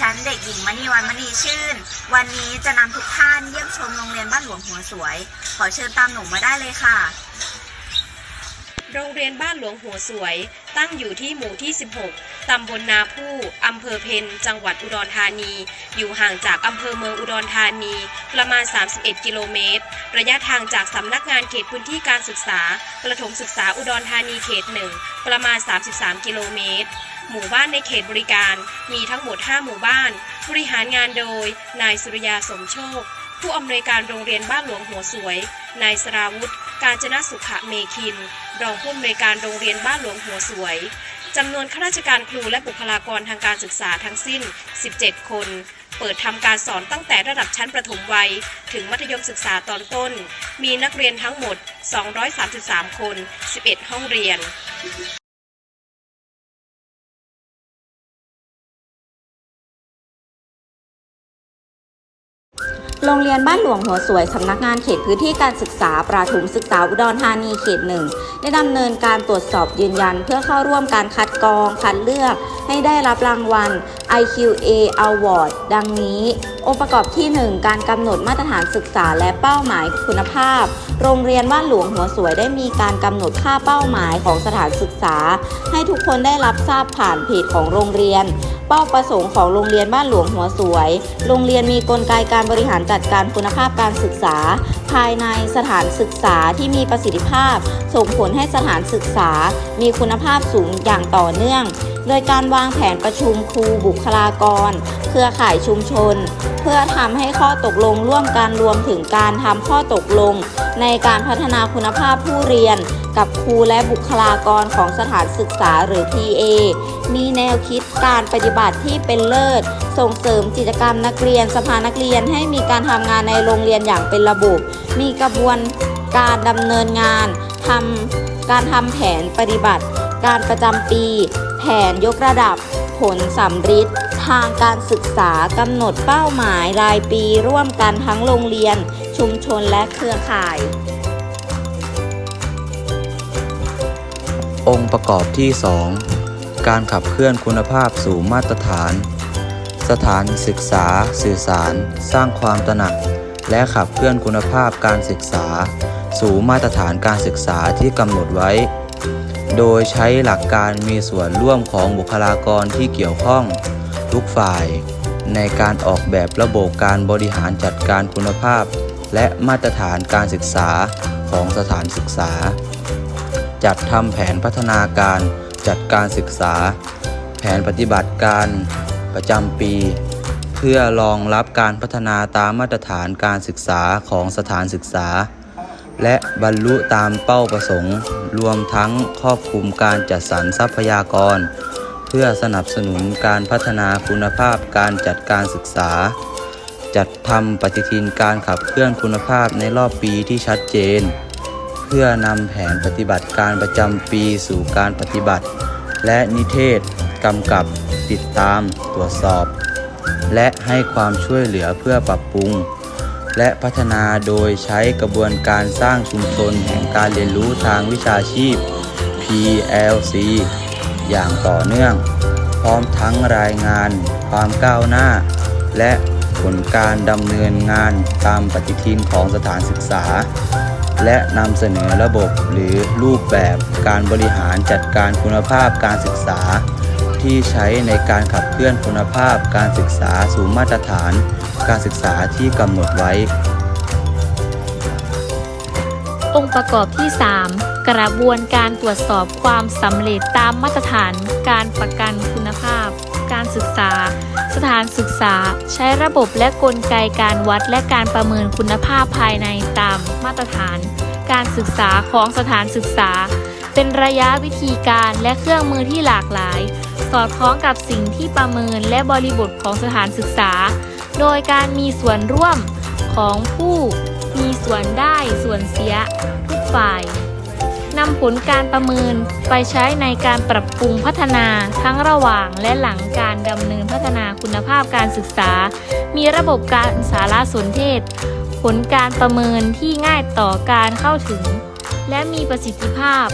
ฉันเด็กหญิงมณีวันมณีชื่น วันนี้จะนำทุกท่านเยี่ยมชมโรงเรียนบ้านหลวงหัวสวย ขอเชิญตามหนูมาได้เลยค่ะ โรงเรียนบ้านหลวงหัวสวย ตั้งอยู่ที่หมู่ที่ 16 ตำบลนาผู้อำเภอเพนจังหวัดอุดรธานี อยู่ห่างจากอำเภอเมืองอุดรธานี ประมาณ 31 กิโลเมตร ระยะทางจากสำนักงานเขตพื้นที่การศึกษา ประถมศึกษาอุดรธานีเขตหนึ่งประมาณ 33 กิโลเมตร หมู่บ้านในเขตบริการ มีทั้งหมด 5 หมู่บ้าน บริหารงานโดย นายสุริยาสมโชค ผู้อำนวยการโรงเรียนบ้านหลวงหัวสวย นายสราวุธ การจนสุขะเมคิน รองผู้อำนวยการโรงเรียนบ้านหลวงหัวสวยจำนวนข้าราชการครูและบุคลากรทางการศึกษาทั้งสิ้น 17 คน เปิดทำการสอนตั้งแต่ระดับชั้นประถมวัย ถึงมัธยมศึกษาตอนต้น มีนักเรียนทั้งหมด 233 คน 11 ห้องเรียน โรงเรียนบ้านหลวงหัวสวยสำนักงานเขตพื้นที่การศึกษาประถมศึกษาอุดรธานีเขตหนึ่งได้ดำเนินการตรวจสอบยืนยัน เพื่อเข้าร่วมการคัดกรองคัดเลือก ให้ได้รับรางวัล IQA Award ดังนี้ องค์ประกอบที่ 1 การกำหนดมาตรฐานศึกษาและเป้าหมายคุณภาพ โรงเรียนบ้านหลวงหัวสวยได้มีการกำหนดค่าเป้าหมายของสถานศึกษา ให้ทุกคนได้รับทราบผ่านเพจของโรงเรียน เป้าประสงค์ของโรงเรียนบ้านหลวงหัวสวย โรงเรียนมีกลไกการบริหารจัดการคุณภาพการศึกษา ภายในสถานศึกษาที่มีประสิทธิภาพ ส่งผลให้สถานศึกษา มีคุณภาพสูงอย่างต่อเนื่อง โดยการวางแผนประชุมครูบุคลากร เครือข่ายชุมชน เพื่อทำให้ข้อตกลงร่วมกันรวมถึงการทำข้อตกลง ในการพัฒนาคุณภาพผู้เรียน กับครูและบุคลากรของสถานศึกษาหรือ TA มีแนวคิดการปฏิบัติที่เป็นเลิศ ส่งเสริมกิจกรรมนักเรียน สภานักเรียนให้มีการทำงานในโรงเรียนอย่างเป็นระบบ มีกระบวนการดำเนินงานทำการทำแผนปฏิบัติ การประจำปี แผนยกระดับ ผลสำฤทธิ์ทางการศึกษากำหนดเป้าหมายรายปีร่วมกันทั้งโรงเรียน ชุมชนและเครือข่าย องค์ประกอบที่ 2 การขับเคลื่อนคุณภาพสู่มาตรฐาน สถานศึกษา สื่อสาร สร้างความตระหนัก และขับเคลื่อนคุณภาพการศึกษา สู่มาตรฐานการศึกษาที่กำหนดไว้ โดยใช้หลักการมีส่วนร่วมของบุคลากรที่เกี่ยวข้อง ทุกฝ่ายในการออกแบบระบบการบริหารจัดการคุณภาพ และมาตรฐานการศึกษาของสถานศึกษา จัดทำแผนพัฒนาการจัดการศึกษา แผนปฏิบัติการประจำปี เพื่อรองรับการพัฒนาตามมาตรฐานการศึกษาของสถานศึกษา และบรรลุตามเป้าประสงค์ รวมทั้งครอบคลุมการจัดสรรทรัพยากร เพื่อสนับสนุนการพัฒนาคุณภาพการจัดการศึกษา จัดทำปฏิทินการขับเคลื่อนคุณภาพในรอบปีที่ชัดเจน เพื่อนำแผนปฏิบัติการประจำปีสู่การปฏิบัติ และนิเทศกำกับติดตามตรวจสอบ และให้ความช่วยเหลือเพื่อปรับปรุง และพัฒนาโดยใช้กระบวนการสร้างชุมชนแห่งการเรียนรู้ทางวิชาชีพ PLC อย่างต่อเนื่อง พร้อมทั้งรายงานความก้าวหน้า และ ผลการดำเนินงานตามปฏิทินของสถานศึกษา และนำเสนอระบบหรือรูปแบบการบริหารจัดการคุณภาพการศึกษา ที่ใช้ในการขับเคลื่อนคุณภาพการศึกษาสู่มาตรฐาน การศึกษาที่กำหนดไว้ องค์ประกอบที่ 3 กระบวนการตรวจสอบความสำเร็จตามมาตรฐานการประกันคุณภาพ การศึกษา สถานศึกษา ใช้ระบบและกลไกการวัดและการประเมินคุณภาพภายในตามมาตรฐาน การศึกษาของสถานศึกษา เป็นระยะวิธีการและเครื่องมือที่หลากหลาย สอดคล้องกับสิ่งที่ประเมินและบริบทของสถานศึกษา โดยการมีส่วนร่วมของผู้มีส่วนได้ส่วนเสียทุกฝ่าย นำผลการประเมินไปใช้ในการปรับปรุงพัฒนาทั้งระหว่างและหลังการดำเนินพัฒนาคุณภาพการศึกษา มีระบบการสารสนเทศ ผลการประเมินที่ง่ายต่อการเข้าถึง และมีประสิทธิภาพ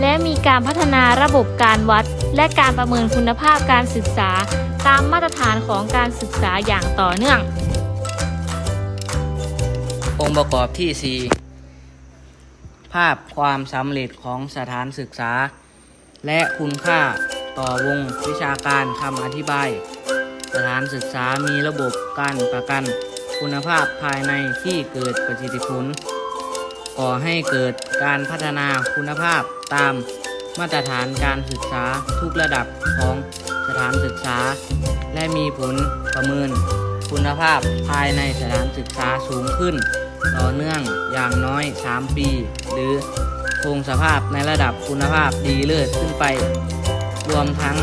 และมีการพัฒนาระบบการวัด และการประเมินคุณภาพการศึกษา ตามมาตรฐานของการศึกษาอย่างต่อเนื่อง องค์ประกอบที่ 4 ภาพความสำเร็จของสถานศึกษา และคุณค่าต่อวงวิชาการคำอธิบาย สถานศึกษามีระบบการประกันคุณภาพภายในที่เกิดประสิทธิผลก่อให้เกิดการพัฒนาคุณภาพตามมาตรฐานการศึกษาทุกระดับของสถานศึกษา และมีผลประเมินคุณภาพภายในสถานศึกษาสูงขึ้น ต่อเนื่องอย่างน้อย 3 ปี หรือคงสภาพในระดับคุณภาพดีเลิศขึ้นไป รวมทั้ง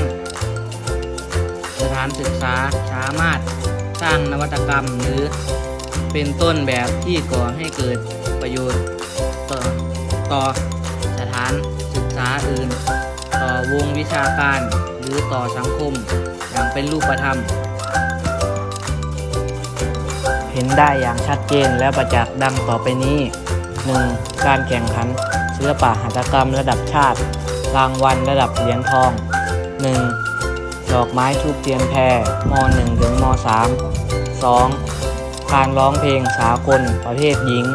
สถานศึกษาสามารถสร้างนวัตกรรมหรือเป็นต้นแบบที่ก่อให้เกิดประโยชน์ต่อต่อสถานศึกษาอื่น ต่อวงวิชาการหรือต่อสังคมอย่างเป็นรูปธรรม เห็นได้อย่างชัดเจนและประจักษ์ดังต่อไปนี้ 1. การแข่งขันศิลปะหัตถกรรมระดับชาติ รางวัลระดับเหรียญทอง 1. ดอกไม้ทูบเทียนแพรม .1 ถึงม .3 2. การร้องเพลงสากลประเภทหญิง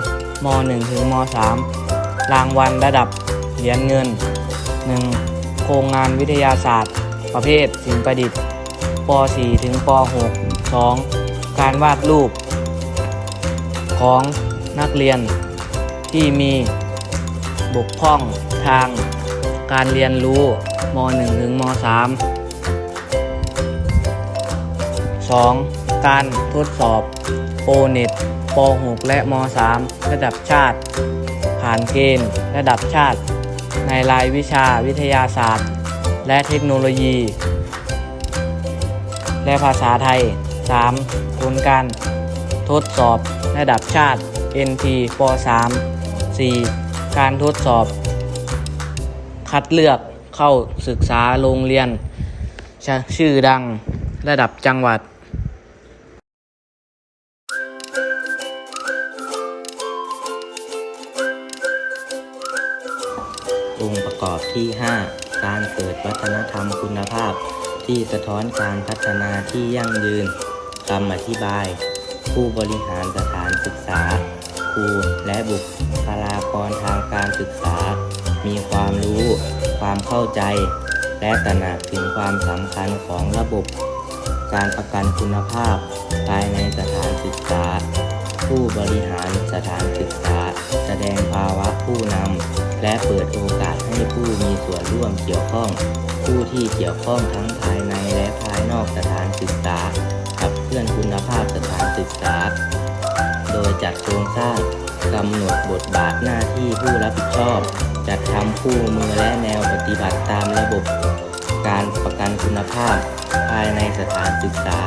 ม .1 ถึงม .3 รางวัลระดับเหรียญเงิน 1. โครงงานวิทยาศาสตร์ ประเภทศิลปประดิษฐ์ป .4 ถึงป .6 2. การวาดรูป ของนักเรียนที่มีบกพร่องทางการเรียนรู้ม .1 ถึงม .3 2. การทดสอบโปรเน็ตป .6 และม .3 ระดับชาติ ผ่านเกณฑ์ระดับชาติ ในรายวิชาวิทยาศาสตร์ และเทคโนโลยี และภาษาไทย 3. ผลการทดสอบระดับ ชาติ NT ป .3 4. การทดสอบ คัดเลือกเข้าศึกษาโรงเรียนชชื่อดังระดับจังหวัดองค์ประกอบที่ 5 การเกิดวัฒนธรรมคุณภาพ ที่สะท้อนการพัฒนาที่ยั่งยืนคำอธิบาย ผู้บริหารสถานศึกษา ครูและบุคลากรทางการศึกษา มีความรู้ ความเข้าใจ และตระหนักถึงความสำคัญของระบบ การประกันคุณภาพ ภายในสถานศึกษา ผู้บริหารสถานศึกษา แสดงภาวะผู้นำและเปิดโอกาสให้ผู้มีส่วนร่วมเกี่ยวข้อง ผู้ที่เกี่ยวข้องทั้งภายในและภายนอกสถานศึกษาขับเคลื่อนคุณ ศึกษา โดยจัดโครงสร้างกำหนดบทบาทหน้าที่ผู้รับผิดชอบ จัดทำคู่มือและแนวปฏิบัติตามระบบ การประกันคุณภาพ ภายในสถานศึกษา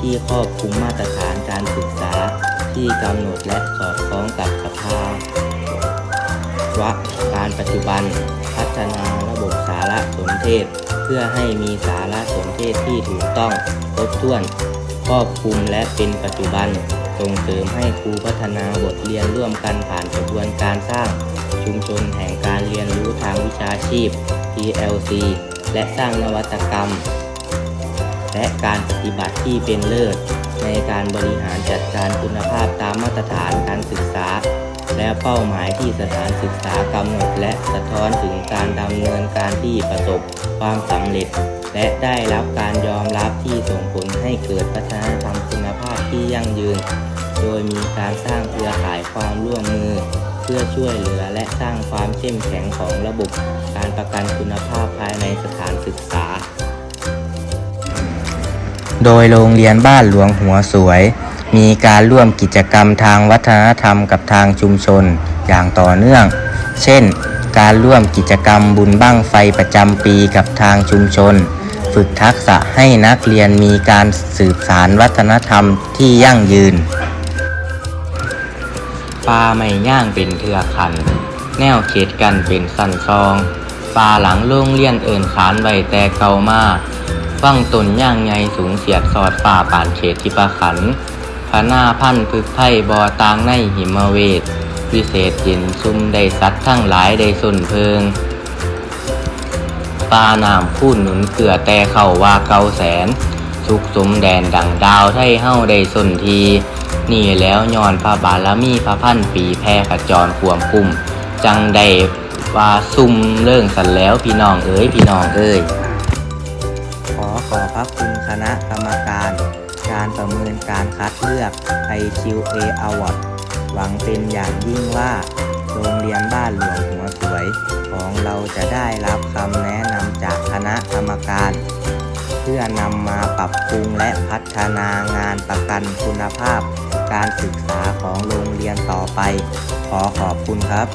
ที่ครอบคลุมมาตรฐานการศึกษา ที่กำหนดและสอดคล้องกับสภาวะการปัจจุบัน พัฒนาระบบสารสนเทศ เพื่อให้มีสารสนเทศที่ถูกต้องครบถ้วน ครอบคลุมและเป็นปัจจุบัน ส่งเสริมให้ครูพัฒนาบทเรียนร่วมกันผ่านกระบวนการสร้าง ชุมชนแห่งการเรียนรู้ทางวิชาชีพ PLC และสร้างนวัตกรรม และการปฏิบัติที่เป็นเลิศ ในการบริหารจัดการคุณภาพตามมาตรฐานการศึกษา และเป้าหมายที่สถานศึกษากำหนดและสะท้อนถึงการดำเนินการที่ประสบความสำเร็จ และได้รับการยอมรับที่ การสร้างเครือข่ายความร่วมมือ เพื่อช่วยเหลือและสร้างความเข้มแข็งของระบบการประกันคุณภาพภายในสถานศึกษา โดยโรงเรียนบ้านหลวงหัวสวย มีการร่วมกิจกรรมทางวัฒนธรรมกับทางชุมชนอย่างต่อเนื่อง เช่น การร่วมกิจกรรมบุญบั้งไฟประจำปีกับทางชุมชน ฝึกทักษะให้นักเรียนมีการสืบสารวัฒนธรรมที่ยั่งยืน ปลาไม่ย่างเป็นเถือขัน แนวเขตกันเป็นสันซองปลาหลังโรงเลียนเอินขานไว้แต่เก่ามาฟั่งตนย่างไงสูงเสียดสอดป่าป่านเขตทิปะขันพระหน้าพันพึกไพ่บอตางในหิมเวทวิเศษเย็นซุ่มได้สัตว์ทั้งหลายได้สุนเพิงปาน้ำพูนหนุนเกลือแต่เข้าว่าเกาแสน สุขสมแดนดังดาวไทยเฮ้าได้สนที นี่แล้วย้อนพระบารมีพระพันปีแพร่ขจรควมคุ้มจังได้ว่าซุ่มเรื่องสันแล้วพี่น้องเอ๋ยพี่น้องเอ้ยขอขอบพระคุณคณะกรรมการ การประเมินการคัดเลือก IQA Award หวังเป็นอย่างยิ่งว่า โรงเรียนบ้านหลวงหัวสวยของเราจะได้รับคำแนะนำจากคณะกรรมการ เพื่อนำมาปรับปรุงและพัฒนางานประกันคุณภาพ การศึกษาของโรงเรียนต่อไป ขอขอบคุณครับ